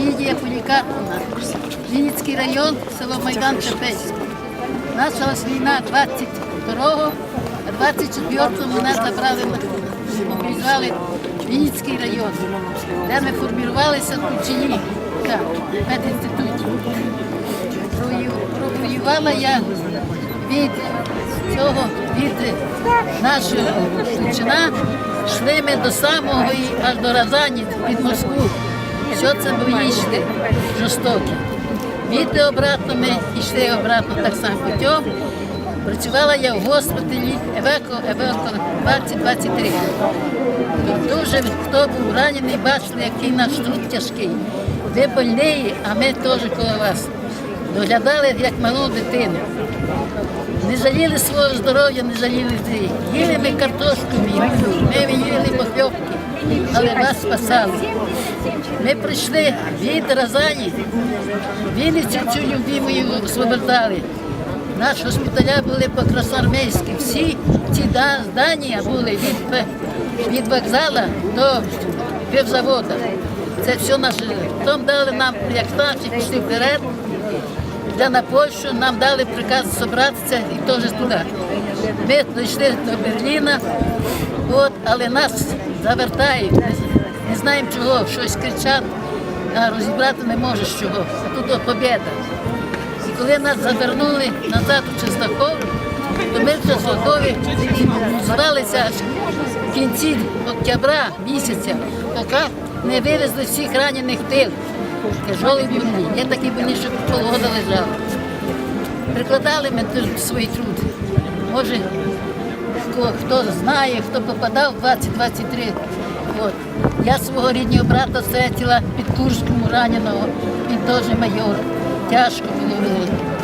Лідія Полікарповна, Вінницький район, село Майдан Чепецьк. Почалась війна 22-го, а 24-го мене забрали, мобілізували Вінницький район, де ми формувалися в Кучині, в медінституті. Провоювала я від цього, від нашого Кучина, йшли ми до самого аж до Разані, під Москву. Що це бої йшли жорстокі. Відти обратно ми йшли обратно так само путем. Працювала я в госпіталі Евеко, Евеко 2023. Тут дуже хто був ранений, бачили, який наш труд тяжкий. Ви больні, а ми теж коло вас. Доглядали як малу дитину. Не жаліли свого здоров'я, не жаліли. Їли ми картошку ми їли похльопки, але вас спасали. Ми прийшли від Разані, Вінницю цю любимою освобождали. Наші госпіталя були по Красноармейськи. Всі ці да- здання були від, від вокзалу до півзаводу. Це все наше. Потім дали нам, як наші пішли вперед, де на Польщу нам дали приказ зібратися і теж туди. Ми дійшли до Берліна, от, але нас завертають, не, не знаємо чого, щось кричать, а розібрати не можеш чого. А тут побіда. І коли нас завернули назад у Чистахов, то ми вже готові звалися аж в кінці октября місяця, поки не вивезли всіх ранених в тил. Тяжолі больні. Є такі больні, що полгода лежали. Прикладали ми свій труд. Може, хто, знає, хто попадав в 2023. От. Я свого ріднього брата встретила під Курському раненого, він теж майор. Тяжко було.